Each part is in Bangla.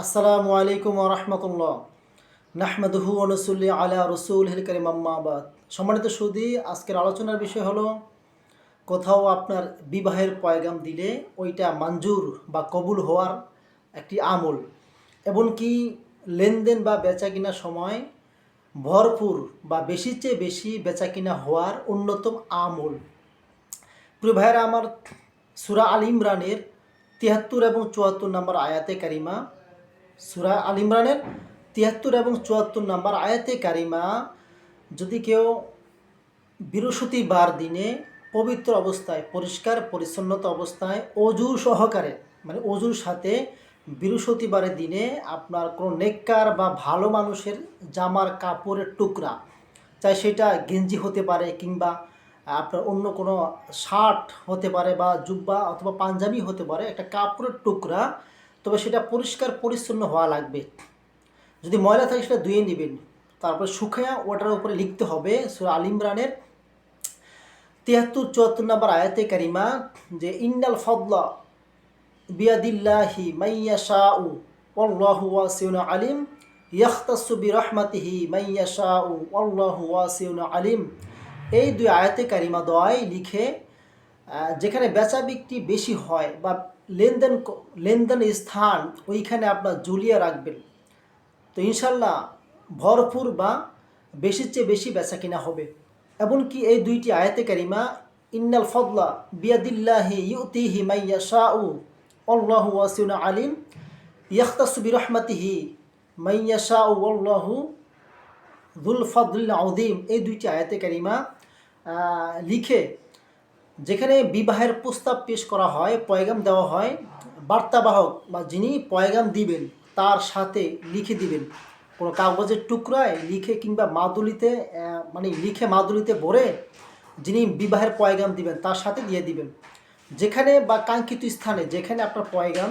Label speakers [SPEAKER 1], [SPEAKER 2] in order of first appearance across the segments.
[SPEAKER 1] আসসালামু আলাইকুম রহমতুল্লাহ। নাহমাদুহু অনুসুল্লি আলা রসুল হিল করিম সম্মানিত সুদী, আজকের আলোচনার বিষয় হলো, কোথাও আপনার বিবাহের পয়গাম দিলে ওইটা মঞ্জুর বা কবুল হওয়ার একটি আমল, এমনকি লেনদেন বা বেচা কিনার সময় ভরপুর বা বেশির চেয়ে বেশি বেচা কিনা হওয়ার অন্যতম আমল। প্রিয় ভাইয়েরা, আমার সুরা আল ইমরানের তিয়াত্তর এবং চুয়াত্তর নম্বর আয়াতে কারিমা সুরা আল ইমরানের তিয়াত্তর এবং চুয়াত্তর নম্বর আয়াতে কারিমা, যদি কেউ বৃহস্পতিবার দিনে পবিত্র অবস্থায়, পরিষ্কার, পরিচ্ছন্নতা অবস্থায় অজু সহকারে মানে অজুর সাথে বৃহস্পতিবারের দিনে আপনার কোনো নেককার বা ভালো মানুষের জামার কাপড়ের টুকরা, চাই সেটা গেঞ্জি হতে পারে কিংবা আপনার অন্য কোনো শার্ট হতে পারে বা জুব্বা অথবা পাঞ্জাবি হতে পারে, একটা কাপড়ের টুকরা তবে সেটা পরিষ্কার পরিচ্ছন্ন হওয়া লাগবে। যদি ময়লা থাকে সেটা ধুয়ে নেবেন। তারপর শুকায়া ওটার উপরে লিখতে হবে সুরা আল ইমরানের তিয়াত্তর চুয়াত্তর নম্বর আয়াতে কারিমা যে ইন্ডাল ফদলা বিয়াদিল্লাহি মাইয়া শাউ অল্লাহু ওয়াসিউন আলিম, ইয়াখতাসু বিরহমাতিহি মাইয়া শাউ অল্লাহু ওয়াসিউন আলিম। এই দুই আয়াতে কারিমা দয় লিখে যেখানে বেচা বিক্রি বেশি হয় বা লেনদেন লেনদেন স্থান ওইখানে আপনার ঝুলিয়ে রাখবেন। তো ইনশাল্লাহ ভরপুর বা বেশির চেয়ে বেশি বেচা কিনা হবে। এমনকি এই দুইটি আয়াতে কারিমা, ইন্নাল ফদলা বিয়াদিল্লাহি ইউতিহি মাইয়া শাউ অল্লাহু ওয়াসিউন আলিম, ইয়াখতাসু বিরহমাতিহি মাইয়া শাউ অল্লাহু দুল ফদুল আউদিম এই দুইটি আয়াতে কারিমা লিখে যেখানে বিবাহের প্রস্তাব পেশ করা হয়, পয়গাম দেওয়া হয়, বার্তাবাহক বা যিনি পয়গাম দিবেন, তার সাথে লিখে দিবেন। কোনো কাগজের টুকরায় লিখে কিংবা মাদুলিতে মানে লিখে মাদুলিতে ভরে যিনি বিবাহের পয়গাম দিবেন, তার সাথে দিয়ে দিবেন। যেখানে বা কাঙ্ক্ষিত স্থানে যেখানে আপনার পয়গাম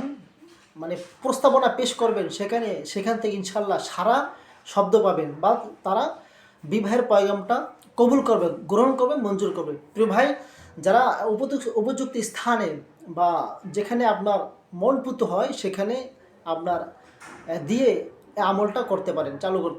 [SPEAKER 1] মানে প্রস্তাবনা পেশ করবেন, সেখানে, সেখান থেকে ইনশাল্লাহ সারা শব্দ পাবেন বা তারা বিবাহের পয়গামটা কবুল করবে গ্রহণ করবে মঞ্জুর করবে প্রিয় ভাই যারা উপযুক্ত উপযুক্ত স্থানে বা যেখানে আপনার মন পুত হয়, সেখানে আপনার দিয়ে আমলটা করতে পারেন, চালু করতে